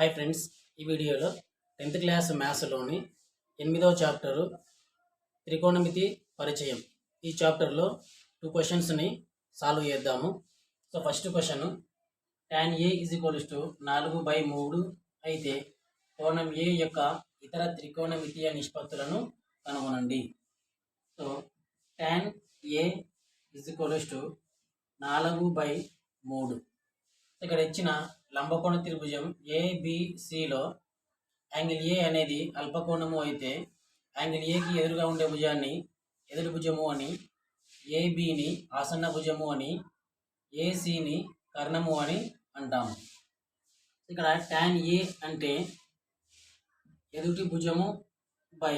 Hi friends ఈ వీడియోలో tenth class మ్యాథ్స్లోని ఎనిమిదవ చాప్టరు త్రికోణమితి పరిచయం. ఈ చాప్టర్లో టూ క్వశ్చన్స్ని సాల్వ్ చేద్దాము. So first question tan A is equals to నాలుగు బై మూడు అయితే కోణం ఏ యొక్క ఇతర త్రికోణమితీయ నిష్పత్తులను కనుగొనండి. So tan A is equals to నాలుగు బై మూడు. ఇక్కడ ఇచ్చిన లంబకోణ త్రిభుజం ఏబిసిలో యాంగిల్ ఏ అనేది అల్పకోణము అయితే యాంగిల్ ఏకి ఎదురుగా ఉండే భుజాన్ని ఎదురు భుజము అని ఏబిని ఆసన్న భుజము అని ఏసిని కర్ణము అని అంటాము ఇక్కడ ట్యాన్ ఏ అంటే ఎదుటి భుజము బై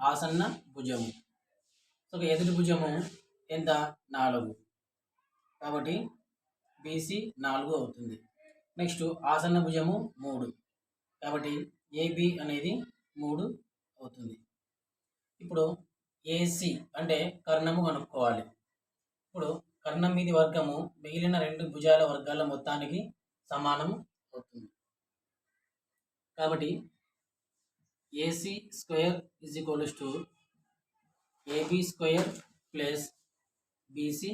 ఆసన్న భుజము. సో ఎదుటి భుజము ఎంత? నాలుగు. కాబట్టి బీసీ నాలుగు అవుతుంది. నెక్స్ట్ ఆసన్న భుజము మూడు. కాబట్టి ఏబి అనేది మూడు అవుతుంది. ఇప్పుడు ఏసి అంటే కర్ణము కనుక్కోవాలి. ఇప్పుడు కర్ణం మీది వర్గము మిగిలిన రెండు భుజాల వర్గాల మొత్తానికి సమానం అవుతుంది. కాబట్టి AC square is equals to AB square plus BC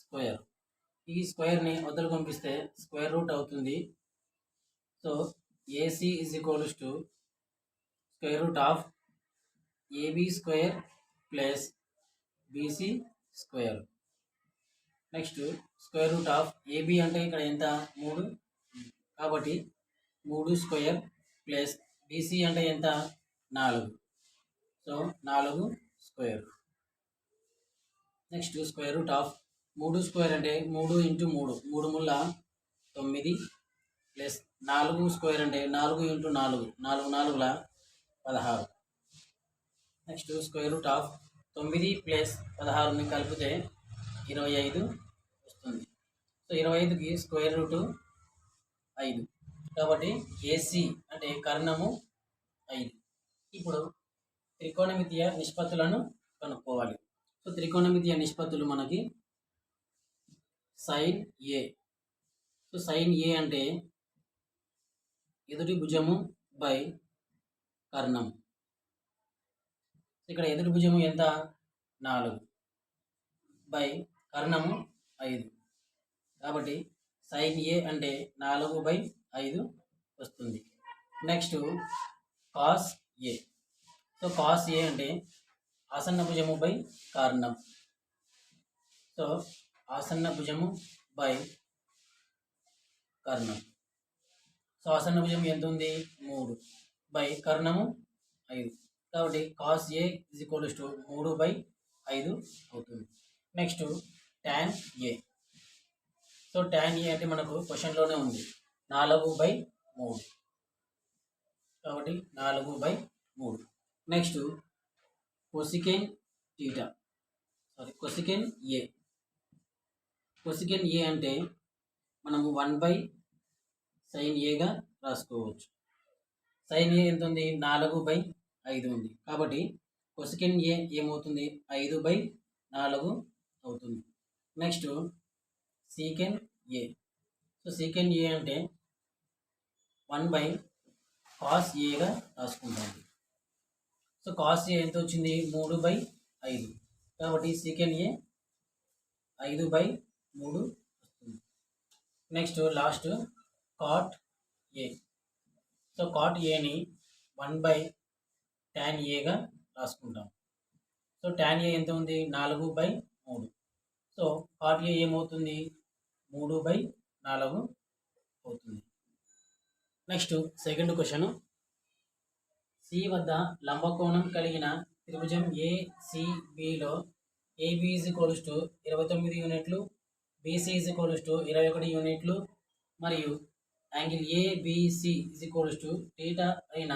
square. ఈ స్క్వేర్ని వద్దలు పంపిస్తే స్క్వేర్ రూట్ అవుతుంది. So AC is equals to square root of AB square plus BC square next square root of AB అంటే ఇక్కడ ఎంత? మూడు. కాబట్టి మూడు స్క్వేర్ ప్లస్ బీసీ అంటే ఎంత? నాలుగు. సో నాలుగు square next square root of మూడు స్క్వేర్ అంటే మూడు ఇంటూ మూడు. మూడు ముళ్ళ తొమ్మిది ప్లస్ నాలుగు స్క్వేర్ అంటే నాలుగు ఇంటూ నాలుగు. నాలుగు నాలుగుల పదహారు. నెక్స్ట్ స్క్వేర్ రూట్ ఆఫ్ తొమ్మిది ప్లస్ పదహారుని కలిపితే ఇరవై ఐదు వస్తుంది. సో ఇరవై ఐదుకి స్క్వేర్ రూటు ఐదు. కాబట్టి ఏసీ అంటే కర్ణము ఐదు. ఇప్పుడు త్రికోణమితీయ నిష్పత్తులను కనుక్కోవాలి. సో త్రికోణమితీయ నిష్పత్తులు మనకి sine A. So sine A అంటే ఎదుటి భుజము బై కర్ణం. ఇక్కడ ఎదుటి భుజము ఎంత? నాలుగు. బై కర్ణము ఐదు. కాబట్టి సైన్ ఏ అంటే నాలుగు బై ఐదు వస్తుంది. Next cos A. So cos A అంటే ఆసన్న భుజము బై కారణం. సో ఆసన్న భుజము బై కర్ణం. సో ఆసన్న భుజం ఎంత ఉంది మూడు. బై కర్ణము ఐదు. కాబట్టి cos A is equals to మూడు బై ఐదు అవుతుంది. Next tan A so tan A అంటే మనకు క్వశ్చన్లోనే ఉంది. నాలుగు బై మూడు. కాబట్టి నాలుగు బై మూడు. Next cosecant theta sorry cosecant A cosecant A అంటే మనము వన్ బై సైన్ ఏగా రాసుకోవచ్చు. సైన్ ఏ ఎంత ఉంది నాలుగు బై ఐదు ఉంది. కాబట్టి కొసికెన్ ఏ ఏమవుతుంది? ఐదు బై నాలుగు అవుతుంది. నెక్స్ట్ సీకెన్ ఏ సో సీకెన్ ఏ అంటే వన్ బై కాస్ ఏగా రాసుకుంటాం. సో కాస్ ఏ ఎంత వచ్చింది? మూడు బై ఐదు. కాబట్టి సీకెన్ ఏ ఐదు బై మూడు వస్తుంది. Next last cot A so cot ఏని వన్ బై ట్యాన్ ఏగా రాసుకుంటాం. సో ట్యాన్ ఏ ఎంత ఉంది? నాలుగు బై మూడు. సో కాట్ ఏ ఏమవుతుంది? మూడు బై నాలుగు అవుతుంది. నెక్స్ట్ సెకండ్ క్వశ్చన్ సి వద్ద లంబకోణం కలిగిన త్రిభుజం ఏసీబీలో ఏబీజీ ఈజ్ ఈక్వల్స్ టు ఇరవై తొమ్మిది యూనిట్లు బీసీ ఇజ్ ఈక్వల్స్ టు ఇరవై ఒకటి యూనిట్లు మరియు angle ABC is equals to theta అయిన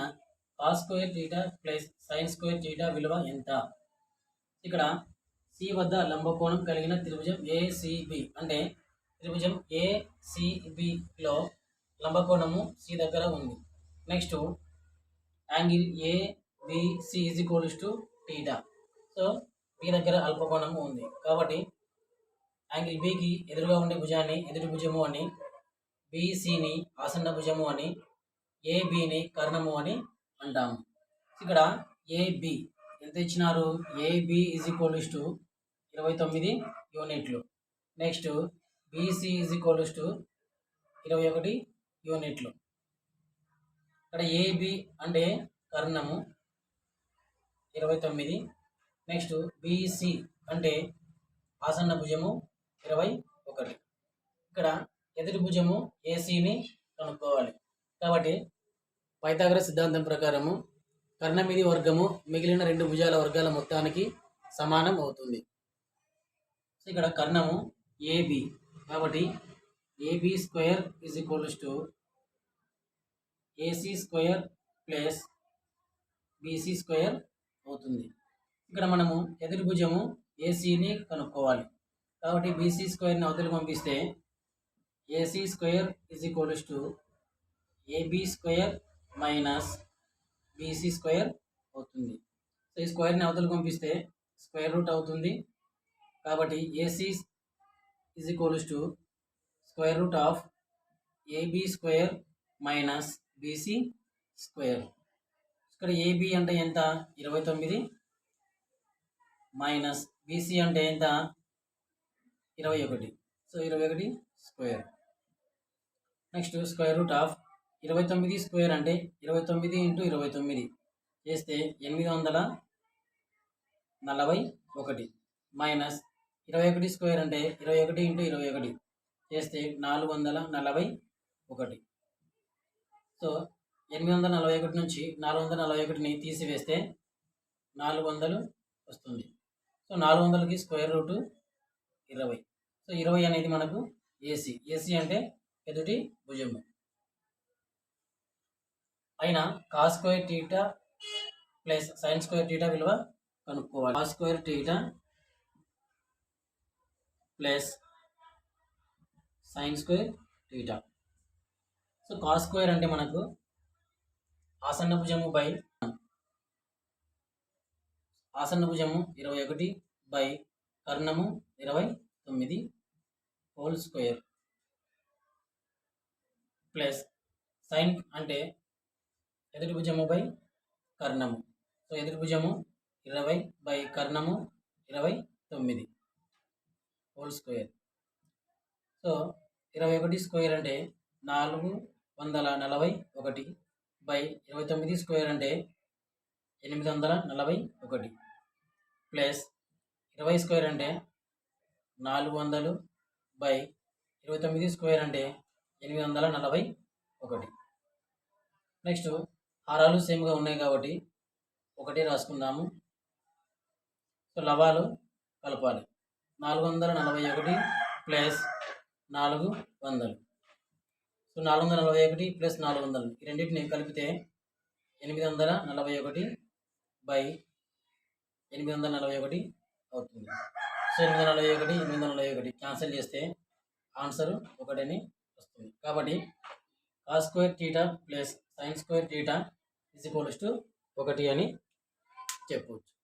cos square theta plus sine square theta విలువ ఎంత? ఇక్కడ సి వద్ద లంబకోణం కలిగిన త్రిభుజం ఏసిబి అంటే త్రిభుజం ఏసిబిలో లంబకోణము సి దగ్గర ఉంది. Next angle ABC is equals to theta so B దగ్గర అల్పకోణము ఉంది. కాబట్టి యాంగిల్ బికి ఎదురుగా ఉండే భుజాన్ని ఎదుటి భుజము అని బిసిని ఆసన్న భుజము అని ఏబిని కర్ణము అని అంటాము. ఇక్కడ ఏబి ఎంత ఇచ్చినారు? ఏబి ఈజ్ ఈక్వల్స్ టు ఇరవై తొమ్మిది యూనిట్లు. Next BC is equals to ఇరవై ఒకటి యూనిట్లు. ఇక్కడ ఏబి అంటే కర్ణము ఇరవై తొమ్మిది. నెక్స్ట్ బీసీ అంటే ఆసన్న భుజము ఇరవై ఒకటి. ఇక్కడ ఎదుటి భుజము ఏసీని కనుక్కోవాలి. కాబట్టి పైతాగ్ర సిద్ధాంతం ప్రకారము కర్ణమిది వర్గము మిగిలిన రెండు భుజాల వర్గాల మొత్తానికి సమానం అవుతుంది. ఇక్కడ కర్ణము ఏబి కాబట్టి AB square is equals to AC square plus BC square అవుతుంది. ఇక్కడ మనము ఎదురు భుజము ఏసీని కనుక్కోవాలి. కాబట్టి బీసీ స్క్వేర్ని అవతలి పంపిస్తే AC square is equals to AB square minus BC square అవుతుంది. సో ఈ స్క్వేర్ని అవతలి పంపిస్తే స్క్వేర్ రూట్ అవుతుంది. కాబట్టి AC is equals to square root of AB square minus BC square ఇక్కడ ఏబి అంటే ఎంత? ఇరవై తొమ్మిది. మైనస్ బీసీ అంటే ఎంత? ఇరవై ఒకటి. సో ఇరవై ఒకటి square. Next square root of ఇరవై తొమ్మిది స్క్వేర్ అంటే ఇరవై తొమ్మిది ఇంటూ ఇరవై తొమ్మిది చేస్తే ఎనిమిది వందల నలభై ఒకటి. మైనస్ ఇరవై ఒకటి స్క్వేర్ అంటే ఇరవై ఒకటి ఇంటూ ఇరవై ఒకటి చేస్తే నాలుగు వందల నలభై ఒకటి. సో ఎనిమిది వందల నలభై ఒకటి నుంచి నాలుగు వందల నలభై ఒకటిని తీసివేస్తే నాలుగు వందలు వస్తుంది. సో నాలుగు వందలకి స్క్వేర్ రూటు ఇరవై. సో ఇరవై అనేది మనకు ఏసీ ఏసీ అంటే ఎదుటి భుజము. అయినా cos square theta plus sine square theta విలువ కనుక్కోవాలి. Cos square theta plus sine square theta so cos square అంటే మనకు ఆసన్న భుజము బై ఆసన్న భుజము ఇరవై ఒకటి బై కర్ణము ఇరవై తొమ్మిది. హోల్ స్క్వేర్ ప్లస్ సైన్ అంటే ఎదుటి భుజము బై కర్ణము. సో ఎదుటి భుజము ఇరవై బై కర్ణము ఇరవై తొమ్మిది. Whole square. సో ఇరవై ఒకటి స్క్వేర్ అంటే నాలుగు వందల నలభై ఒకటి బై ఇరవై తొమ్మిది స్క్వేర్ అంటే ఎనిమిది వందల నలభై ఒకటి. ప్లస్ ఇరవై స్క్వేర్ అంటే నాలుగు వందలు బై ఇరవై తొమ్మిది స్క్వేర్ అంటే ఎనిమిది వందల నలభై ఒకటి. నెక్స్ట్ హారాలు సేమ్గా ఉన్నాయి కాబట్టి ఒకటి రాసుకుందాము. సో లవాలు కలపాలి. నాలుగు వందల నలభై ఒకటి ప్లస్ నాలుగు వందలు. సో నాలుగు వందల నలభై ఒకటి ప్లస్ నాలుగు వందలు. ఈ రెండింటిని కలిపితే ఎనిమిది వందల నలభై ఒకటి బై ఎనిమిది వందల నలభై ఒకటి అవుతుంది. సో ఎనిమిది వందల నలభై ఒకటి ఎనిమిది వందల నలభై ఒకటి. క్యాన్సిల్ చేస్తే ఆన్సర్ ఒకటని వస్తుంది. కాబట్టి cos square theta plus sine square theta is equals to ఒకటి అని చెప్పవచ్చు